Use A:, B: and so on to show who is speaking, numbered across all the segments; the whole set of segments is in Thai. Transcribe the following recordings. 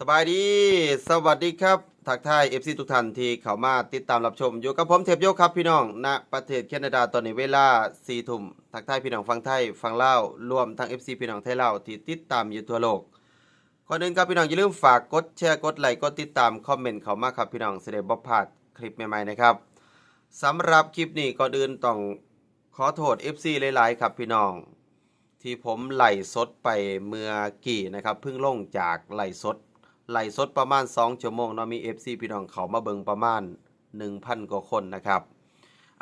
A: สบายดี สวัสดีครับทักทาย FC ทุกท่านที่เข้ามาติดตามรับชม อยู่กับผมเทพโยกครับพี่น้องณประเทศแคนาดาตอนนี้เวลา4ทุ่มทักทายพี่น้องฟังไทยฟังเล่ารวมทั้ง FC พี่น้องไทยเล่าที่ติดตามอยู่ทั่วโลกก่อนอื่นครับพี่น้องอย่าลืมฝากกดแชร์กดไลค์กดติดตามคอมเมนต์เข้ามาครับพี่น้องเสด็จบ่พาดคลิปใหม่ๆนะครับสำหรับคลิปนี้ก่อนอื่นต้องขอโทษ FC หลายๆครับพี่น้อง ที่ผมไหลสดไปเมื่อกี้นะครับเพิ่งลงจากไหลสด ไหลสดประมาณ 2 ชั่วโมงเนาะมี FC พี่น้องเขามาเบิงประมาณ 1,000 กว่าคนนะครับ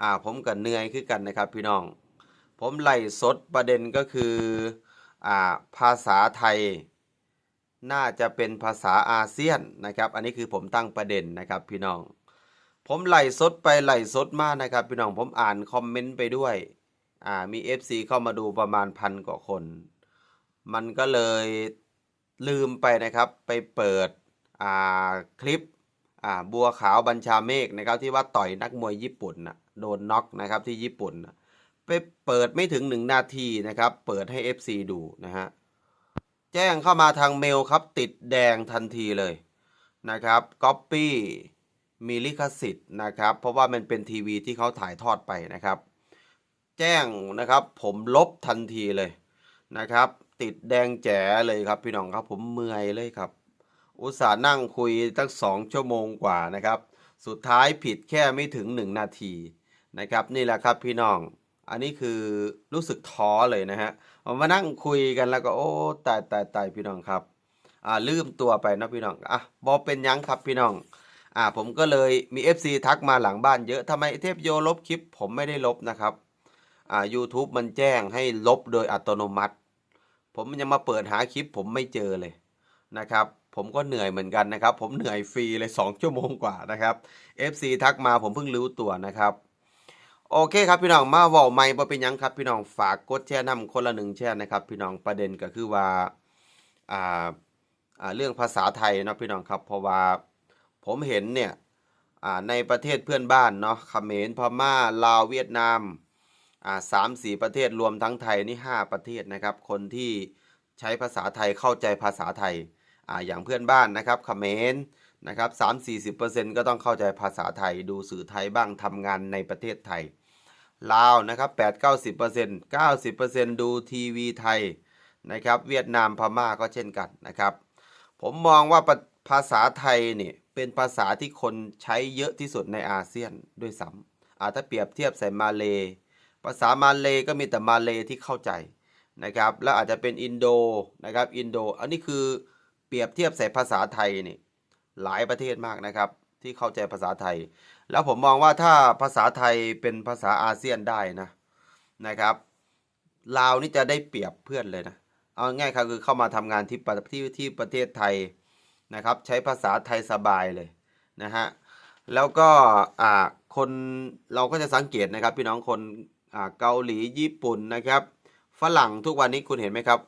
A: อ่าผมก็เหนื่อยคือกันนะครับพี่น้อง ผมไหลสดประเด็นก็คือ อ่าภาษาไทย น่าจะเป็นภาษาอาเซียนนะครับ อันนี้คือผมตั้งประเด็นนะครับพี่น้อง ผมไหลสดไปไหลสดมานะครับพี่น้องผมอ่านคอมเมนต์ไปด้วย อ่ามี FC เข้ามาดูประมาณพันกว่าคน มันก็เลย ลืมไปนะครับไปเปิดคลิปบัวขาวบัญชาเมฆนะครับที่ว่าต่อยนักมวยญี่ปุ่นนะโดนน็อกนะครับที่ญี่ปุ่นนะไปเปิดไม่ถึงหนึ่งนาทีนะครับ เปิดให้ FC ดูนะฮะแจ้งเข้ามาทางเมลครับติดแดงทันทีเลยนะครับก๊อปปี้มีลิขสิทธิ์นะครับ เพราะว่ามันเป็นทีวีที่เขาถ่ายทอดไปนะครับ แจ้งนะครับผมลบทันทีเลยนะครับ ติดแดงแจ๋เลยครับพี่น้องครับผมเมื่อยเลยครับ อุตส่าห์นั่งคุยตั้งสองชั่วโมงกว่านะครับ สุดท้ายผิดแค่ไม่ถึงหนึ่งนาทีนะครับนี่แหละครับพี่น้องอันนี้คือรู้สึกท้อเลยนะฮะเอามานั่งคุยกันแล้วก็โอ้ตายตายตายพี่น้องครับอ่าลืมตัวไปนะพี่น้องอะบอเป็นยังครับพี่น้องอ่าผมก็เลยมี FC ทักมาหลังบ้านเยอะทำไมเทพโยลบคลิป ผมไม่ได้ลบนะครับอ่า YouTube มันแจ้งให้ลบโดยอัตโนมัติ ผมยังมาเปิดหาคลิปผมไม่เจอเลยนะครับ ผมก็เหนื่อยเหมือนกันนะครับ ผมเหนื่อยฟรีเลย 2 ชั่วโมงกว่านะครับ FC ทักมาผมเพิ่งรู้ตัวนะครับ โอเคครับพี่น้องมาว้าใหม่บ่เป็นยังครับ พี่น้องฝากกดแชร์นำคนละหนึ่งแชร์นะครับ พี่น้องประเด็นก็คือว่าอ่าอ่าเรื่องภาษาไทยนะพี่น้องครับ เพราะว่าผมเห็นเนี่ยอ่าในประเทศเพื่อนบ้านเนาะเขมรพม่าลาวเวียดนาม สามสี่ประเทศรวมทั้งไทยนี่ห้าประเทศนะครับ คนที่ใช้ภาษาไทยเข้าใจภาษาไทยอ่าอย่างเพื่อนบ้านนะครับเขมรนะครับสามสี่สิบเปอร์เซ็นต์ก็ต้องเข้าใจภาษาไทย ดูสื่อไทยบ้างทำงานในประเทศไทย ลาวนะครับ8 90% 90%ดูทีวีไทยนะครับ เวียดนามพม่าก็เช่นกันนะครับ ผมมองว่าภาษาไทยเนี่ยเป็นภาษาที่คนใช้เยอะที่สุดในอาเซียนด้วยซ้ำอ่าถ้าเปรียบเทียบใส่มาเล ภาษามาเลก็มีแต่มาเลที่เข้าใจนะครับ แล้วอาจจะเป็นอินโดนะครับอินโด อันนี้คือเปรียบเทียบใส่ภาษาไทยนี่หลายประเทศมากนะครับ ที่เข้าใจภาษาไทย แล้วผมมองว่าถ้าภาษาไทยเป็นภาษาอาเซียนได้นะนะครับลาวนี่จะได้เปรียบเพื่อนเลยนะเอาง่ายครับคือเข้ามาทำงานที่ประที่ที่ประเทศไทยนะครับใช้ภาษาไทยสบายเลยนะฮะแล้วก็อ่าคนเราก็จะสังเกตนะครับพี่น้องคน เกาหลีญี่ปุ่นนะครับ ฝรั่งทุกวันนี้คุณเห็นไหมครับ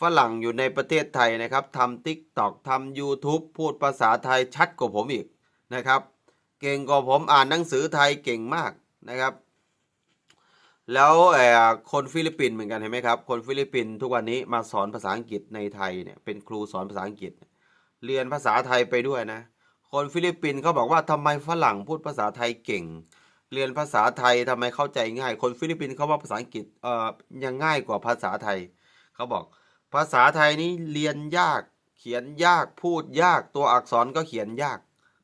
A: ฝรั่งอยู่ในประเทศไทยนะครับทำ TikTok ทำ YouTube พูดภาษาไทยชัดกว่าผมอีกนะครับ เก่งกว่าผมอ่านหนังสือไทยเก่งมากนะครับ แล้วเอ่อคนฟิลิปปินส์เหมือนกันเห็นไหมครับ คนฟิลิปปินส์ทุกวันนี้มาสอนภาษาอังกฤษในไทยเนี่ยเป็นครูสอนภาษาอังกฤษ เรียนภาษาไทยไปด้วยนะ คนฟิลิปปินส์เขาบอกว่าทำไมฝรั่งพูดภาษาไทยเก่ง เรียนภาษาไทยทำไมเข้าใจง่าย คนฟิลิปปินส์เขาว่าภาษาอังกฤษเอ่อยังง่ายกว่าภาษาไทยเขาบอก ภาษาไทยนี้เรียนยากเขียนยากพูดยากตัวอักษรก็เขียนยาก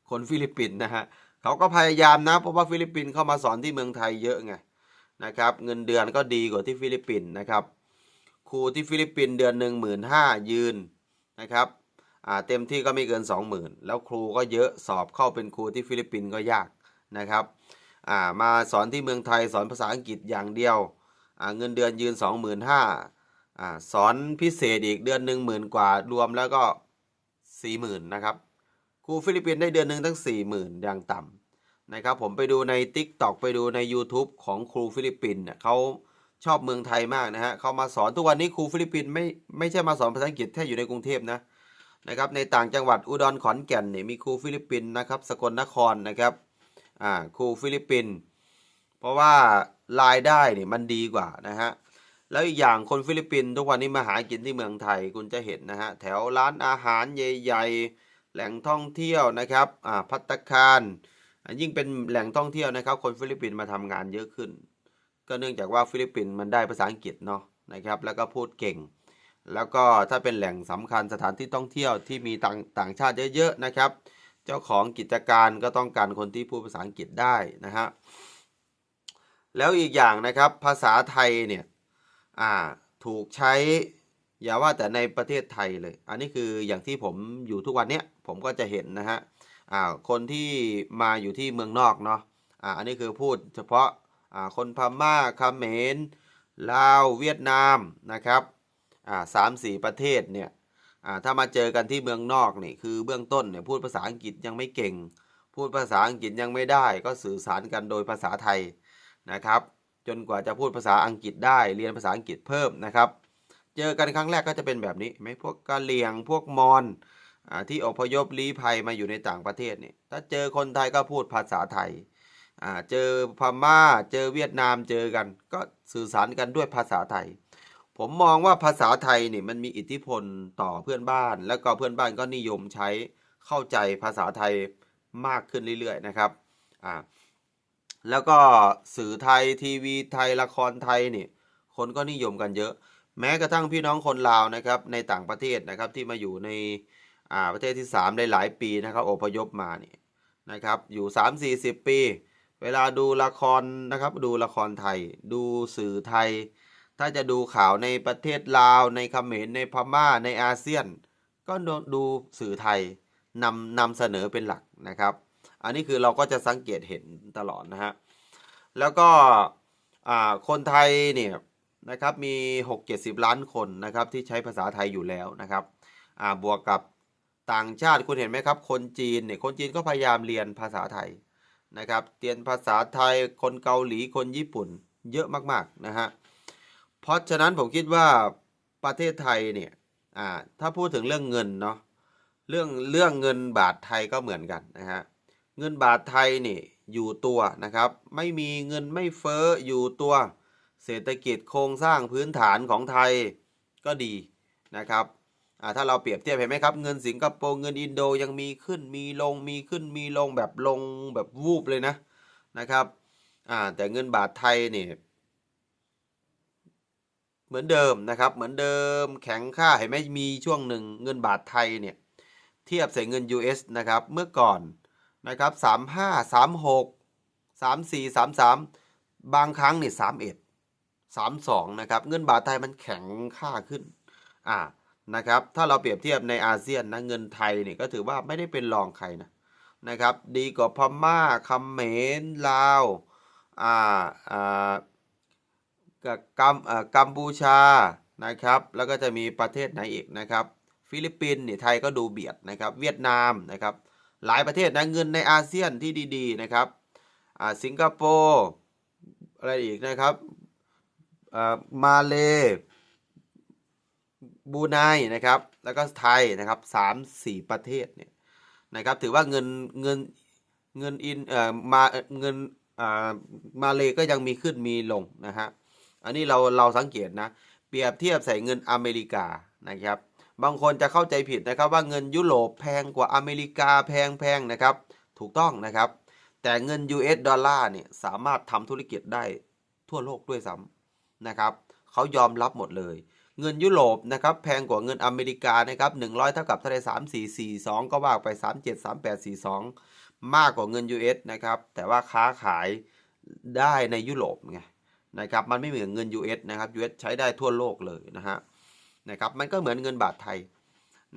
A: คนฟิลิปปินส์นะฮะเขาก็พยายามนะ เพราะว่าฟิลิปปินส์เข้ามาสอนที่เมืองไทยเยอะไงนะครับ เงินเดือนก็ดีกว่าที่ฟิลิปปินส์นะครับครูที่ฟิลิปปินส์เดือนหนึ่งหมื่นห้ายืนนะครับอ่าเต็มที่ก็ไม่เกิน 20,000 แล้วครูก็เยอะสอบเข้าเป็นครูที่ฟิลิปปินส์ก็ยากนะครับ อ่ามาสอนที่เมืองไทยสอนภาษาอังกฤษอย่างเดียวอ่าเงินเดือนยืน 25,000อ่าสอนพิเศษอีกเดือนหนึ่งหมื่นกว่ารวมแล้วก็ 40,000นะครับครูฟิลิปปินส์ได้เดือนหนึ่งตั้ง 40,000 อย่างต่ำนะครับผมไปดูใน TikTok ไปดูใน YouTube ของครูฟิลิปปินส์เนี่ยเขาชอบเมืองไทยมากนะฮะเขามาสอนทุกวันนี้ครูฟิลิปปินส์ไม่ไม่ใช่มาสอนภาษาอังกฤษแค่อยู่ในกรุงเทพนะนะครับในต่างจังหวัดอุดรขอนแก่นเนี่ยมีครูฟิลิปปินส์นะครับสกลนครนะครับ อ่าครูฟิลิปปินส์เพราะว่ารายได้เนี่ยมันดีกว่านะฮะแล้วอีกอย่างคนฟิลิปปินส์ทุกวันนี้มาหากินที่เมืองไทยคุณจะเห็นนะฮะแถวร้านอาหารใหญ่ๆ แหล่งท่องเที่ยวนะครับอ่าพัตตาคารยิ่งเป็นแหล่งท่องเที่ยวนะครับ คนฟิลิปปินส์มาทำงานเยอะขึ้น ก็เนื่องจากว่าฟิลิปปินส์มันได้ภาษาอังกฤษเนาะนะครับแล้วก็พูดเก่ง แล้วก็ถ้าเป็นแหล่งสำคัญสถานที่ท่องเที่ยวที่มีต่างต่างชาติเยอะๆนะครับ เจ้าของกิจการก็ต้องการคนที่พูดภาษาอังกฤษได้นะฮะแล้วอีกอย่างนะครับภาษาไทยเนี่ยอ่าถูกใช้อย่าว่าแต่ในประเทศไทยเลย อันนี้คืออย่างที่ผมอยู่ทุกวันเนี้ยผมก็จะเห็นนะฮะอ่าคนที่มาอยู่ที่เมืองนอกเนาะอ่าอันนี้คือพูดเฉพาะอ่าคนพม่าเขมรลาวเวียดนามนะครับอ่าสามสี่ประเทศเนี่ย ถ้ามาเจอกันที่เมืองนอกนี่คือเบื้องต้นเนี่ยพูดภาษาอังกฤษยังไม่เก่ง พูดภาษาอังกฤษยังไม่ได้ ก็สื่อสารกันโดยภาษาไทยนะครับ จนกว่าจะพูดภาษาอังกฤษได้เรียนภาษาอังกฤษเพิ่มนะครับ เจอกันครั้งแรกก็จะเป็นแบบนี้ไหมพวกกะเหรี่ยงพวกมอญอ่าที่อพยพลี้ภัยมาอยู่ในต่างประเทศนี่ถ้าเจอคนไทยก็พูดภาษาไทยเจอพม่าเจอเวียดนามเจอกัน ก็สื่อสารกันด้วยภาษาไทย ผมมองว่าภาษาไทยนี่มันมีอิทธิพลต่อเพื่อนบ้าน แล้วก็เพื่อนบ้านก็นิยมใช้เข้าใจภาษาไทยมากขึ้นเรื่อยๆนะครับอ่าแล้วก็สื่อไทยทีวีไทยละครไทยนี่คนก็นิยมกันเยอะ แม้กระทั่งพี่น้องคนลาวนะครับในต่างประเทศนะครับที่มาอยู่ในอ่าประเทศที่3ได้หลายปีนะครับอพยพมานี่นะครับอยู่ 3 4 0 ปี เวลาดูละครนะครับดูละครไทย ดูสื่อไทย ถ้าจะดูข่าวในประเทศลาว ในเขมรในพม่าในอาเซียน ก็ดูสื่อไทยนำนำเสนอเป็นหลักนะครับ อันนี้คือเราก็จะสังเกตเห็นตลอดนะฮะ แล้วก็คนไทยเนี่ยนะครับมี 6-70 ล้านคนนะครับที่ใช้ภาษาไทยอยู่แล้วนะครับบวกกับต่างชาติคุณเห็นไหมครับ คนจีนเนี่ยคนจีนก็พยายามเรียนภาษาไทยนะครับเรียนภาษาไทยคนเกาหลีคนญี่ปุ่นเยอะมากๆนะฮะ เพราะฉะนั้นผมคิดว่าประเทศไทยเนี่ยอ่าถ้าพูดถึงเรื่องเงินเนาะเรื่องเรื่องเงินบาทไทยก็เหมือนกันนะฮะเงินบาทไทยนี่อยู่ตัวนะครับ ไม่มีเงินไม่เฟ้ออยู่ตัวเศรษฐกิจโครงสร้างพื้นฐานของไทยก็ดีนะครับถ้าเราเปรียบเทียบเห็นไหมครับ เงินสิงคโปร์เงินอินโดยังมีขึ้นมีลงมีขึ้นมีลงแบบลงแบบวูบเลยนะนะครับแต่เงินบาทไทยเนี่ย เหมือนเดิมนะครับ เหมือนเดิมแข็งค่าเห็นไหมมีช่วงหนึ่งเงินบาทไทยเนี่ยเทียบใส่เงิน US นะครับ เมื่อก่อนนะครับสามห้าสามหกสามสี่สามสามบางครั้งเนี่ยสามเอ็ดสามสองนะครับ เงินบาทไทยมันแข็งค่าขึ้นอ่านะครับ ถ้าเราเปรียบเทียบในอาเซียนนะเงินไทยเนี่ยก็ถือว่าไม่ได้เป็นรองใครนะนะครับ ดีกว่าพม่าเขมรลาวอ่าอ่า กับกัมเอ่อกัมพูชานะครับ แล้วก็จะมีประเทศไหนอีกนะครับ ฟิลิปปินส์เนี่ยไทยก็ดูเบียดนะครับ เวียดนามนะครับ หลายประเทศนะเงินในอาเซียนที่ดีๆนะครับอ่าสิงคโปร์อะไรอีกนะครับอ่ามาเลบูไนนะครับ แล้วก็ไทยนะครับสามสี่ประเทศเนี่ยนะครับ ถือว่าเงินเงินเงินอินเอ่อมาเอ่อเงินอ่ามาเลก็ยังมีขึ้นมีลงนะฮะ อันนี้เราเราสังเกตนะ เปรียบเทียบใส่เงินอเมริกานะครับ บางคนจะเข้าใจผิดนะครับว่าเงินยุโรปแพงกว่าอเมริกาแพงแพงนะครับ ถูกต้องนะครับ แต่เงิน US ดอลลาร์เนี่ยสามารถทำธุรกิจได้ทั่วโลกด้วยซ้ำนะครับเขายอมรับหมดเลย เงินยุโรปนะครับแพงกว่าเงินอเมริกานะครับ100 เท่ากับเท่าไร่3 4 4 2 ก็ว่าไป 3 7 3 8 4 2 มากกว่าเงิน US นะครับแต่ว่าค้าขายได้ในยุโรปไง นะครับมันไม่เหมือนเงิน US นะครับ US ใช้ได้ทั่วโลกเลยนะฮะนะครับมันก็เหมือนเงินบาทไทย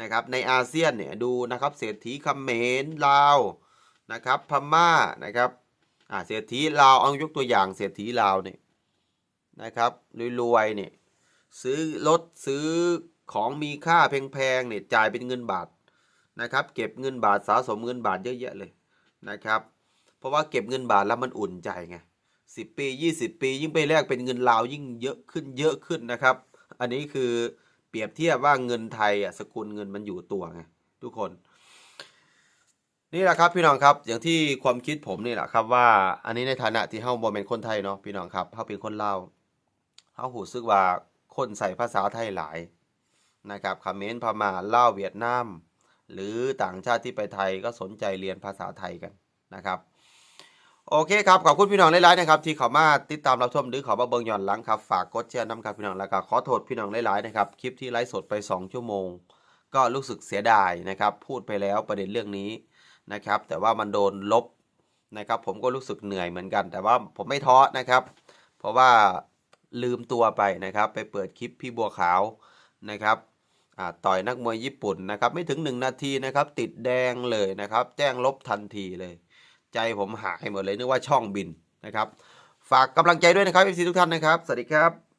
A: นะครับในอาเซียนเนี่ยดูนะครับเศรษฐีเมรลาวนะครับพม่านะครับอ่าเศรษฐีลาวเอายกตัวอย่างเศรษฐีลาวเนี่ยนะครับรวยๆเนี่ยซื้อรถซื้อของมีค่าแพงๆเนี่ยจ่ายเป็นเงินบาทนะครับเก็บเงินบาทสะสมเงินบาทเยอะแยะเลยนะครับเพราะว่าเก็บเงินบาทแล้วมันอุ่นใจไง สิบปียี่สิบปี ยิ่งไปแลกเป็นเงินลาวยิ่งเยอะขึ้นเยอะขึ้นนะครับ อันนี้คือเปรียบเทียบว่าเงินไทยอะสกุลเงินมันอยู่ตัวไงทุกคน นี่แหละครับพี่น้องครับอย่างที่ความคิดผมนี่แหละครับว่า อันนี้ในฐานะที่เฮาบ่แม่นคนไทยเนาะพี่น้องครับเฮาเป็นคนลาวเฮาหูซึกว่าคนใส่ภาษาไทยหลายนะครับคอมเขมรพม่าลาวเวียดนามหรือต่างชาติที่ไปไทยก็สนใจเรียนภาษาไทยกันนะครับ โอเคครับ ขอบคุณพี่น้องหลายๆนะครับ ที่เขามาติดตามรับชมหรือเขามาเบิ่งย้อนหลังครับ ฝากกดแชร์น้ำครับพี่น้องแล้วก็ขอโทษพี่น้องหลายๆนะครับ คลิปที่ไลฟ์สดไป 2 ชั่วโมง ก็รู้สึกเสียดายนะครับ พูดไปแล้วประเด็นเรื่องนี้นะครับ แต่ว่ามันโดนลบนะครับ ผมก็รู้สึกเหนื่อยเหมือนกัน แต่ว่าผมไม่ท้อนะครับ เพราะว่าลืมตัวไปนะครับ ไปเปิดคลิปพี่บัวขาวนะครับต่อยนักมวยญี่ปุ่นนะครับ ไม่ถึง 1 นาทีนะครับ ติดแดงเลยนะครับ แจ้งลบทันทีเลย ใจผมหายหมดเลยนึกว่าช่องบินนะครับ ฝากกำลังใจด้วยนะครับ FC ทุกท่านนะครับ สวัสดีครับ